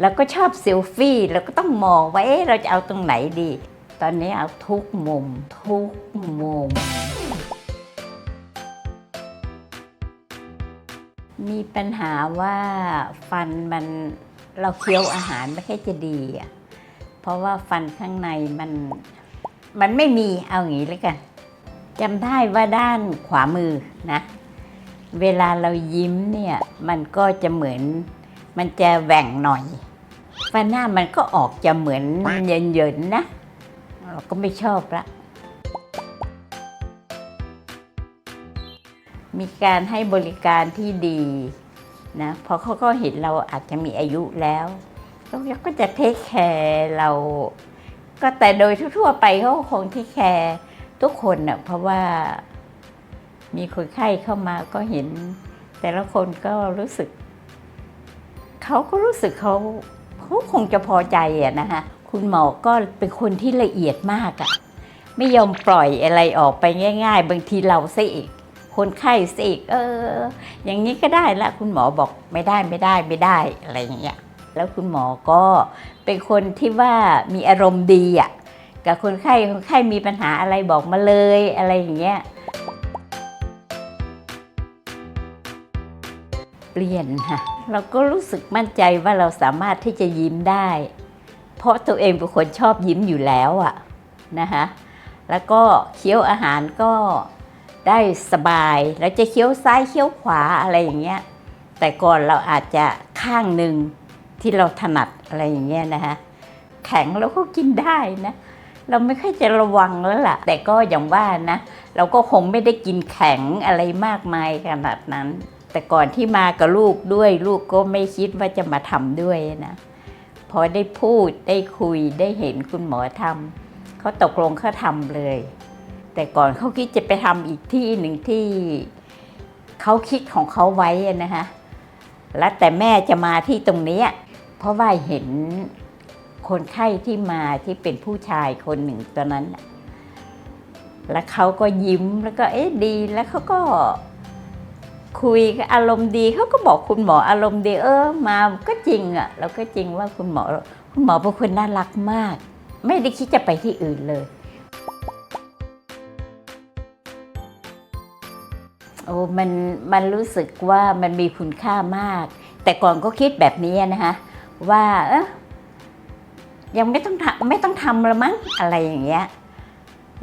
แล้วก็ชอบเซลฟี่แล้วก็ต้องมองว่าเอ๊ะเราจะเอาตรงไหนดี ตอนนี้เอาทุกมุม ทุกมุม มีปัญหาว่าฟันมันเราเคี้ยวอาหารไม่ค่อยจะดีอะเพราะว่าฟันข้างในมันมันไม่มีเอาอย่างนี้เลยกันจำได้ว่าด้านขวามือนะ เวลาเรายิ้มเนี่ย มันก็จะเหมือนมันจะแหว่งหน่อย ฟันหน้ามันก็ออกจะเหมือนเยินๆนะ เราก็ไม่ชอบละ มีการให้บริการที่ดีนะพราะเขาก็เห็นเราอาจจะมีอายุแล้วเขาก็จะเทคแคร์เรา ก็แต่โดยทั่วๆไปเขาคงเทคแคร์ทุกคนน่ะเพราะว่ามีคนไข้เข้ามาก็เห็น แต่ละคนก็รู้สึก เขาก็รู้สึกเขา เขาคงจะพอใจอะนะคะคุณหมอก็เป็นคนที่ละเอียดมากอะไม่ยอมปล่อยอะไรออกไปง่าย ๆ บางทีเราซะอีกคนไข้ซะอีกเออ อย่างนี้ก็ได้ละคุณหมอบอกไม่ได้ไม่ได้ไม่ได้อะไรอย่างเงี้ยแล้วคุณหมอก็เป็นคนที่ว่ามีอารมณ์ดีอะกับคนไข้คนไข้มีปัญหาอะไรบอกมาเลยอะไรอย่างเงี้ย เปลี่ยนค่ะเราก็รู้สึกมั่นใจว่าเราสามารถที่จะยิ้มได้ เพราะตัวเองเป็นคนชอบยิ้มอยู่แล้วอะนะคะแล้วก็เคี้ยวอาหารก็ได้สบายแล้วจะเคี้ยวซ้ายเคี้ยวขวาอะไรอย่างเงี้ยแต่ก่อนเราอาจจะข้างหนึ่งที่เราถนัดอะไรอย่างเงี้ยนะคะแข็งเราก็กินได้นะ เราไม่ค่อยจะระวังแล้วล่ะ แต่ก็อย่างว่านะ เราก็คงไม่ได้กินแข็งอะไรมากมายขนาดนั้น แต่ก่อนที่มากับลูกด้วย ลูกก็ไม่คิดว่าจะมาทำด้วยนะ พอได้พูดได้คุยได้เห็นคุณหมอทำเขาตกลงเขาทำเลย แต่ก่อนเขาคิดจะไปทำอีกที่หนึ่งที่เขาคิดของเขาไว้นะคะแล้วแต่แม่จะมาที่ตรงนี้ เพราะว่าเห็นคนไข้ที่มาที่เป็นผู้ชายคนหนึ่งตอนนั้น แล้วเขาก็ยิ้มแล้วก็เอ๊ะดีแล้วเขาก็ คุยอารมณ์ดีเขาก็บอกคุณหมออารมณ์ดีเออมาก็จริงอะ่ะแล้วก็จริงว่าคุณหมอคุณหมอเป็นคนน่ารักมาก ไม่ได้คิดจะไปที่อื่นเลย โอ้มันมันรู้สึกว่ามันมีคุณค่ามาก แต่ก่อนก็คิดแบบนี้นะคะว่าเอะยังไม่ต้องทไม่ต้องทำละมั้งอะไรอย่างเงี้ย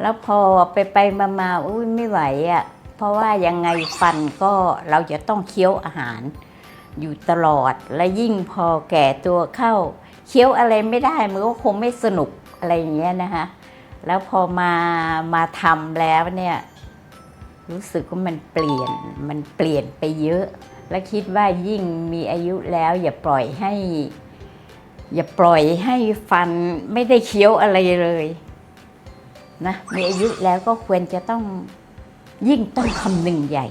แล้วพอไปไปมามาอุ้ยไม่ไหวอะ่ะ เพราะว่ายังไงฟันก็เราจะต้องเคี้ยวอาหาร อยู่ตลอดและยิ่งพอแก่ตัวเข้า เคี้ยวอะไรไม่ได้มันก็คงไม่สนุกอะไรอย่างเงี้ยนะคะแล้วพอมามาทำแล้วเนี่ยรู้สึกว่ามันเปลี่ยนมันเปลี่ยนไปเยอะ และคิดว่ายิ่งมีอายุแล้ว อย่าปล่อยให้ อย่าปล่อยให้ฟันไม่ได้เคี้ยวอะไรเลยนะมีอายุแล้วก็ควรจะต้อง ยิ่งต้องคำนึงใหญ่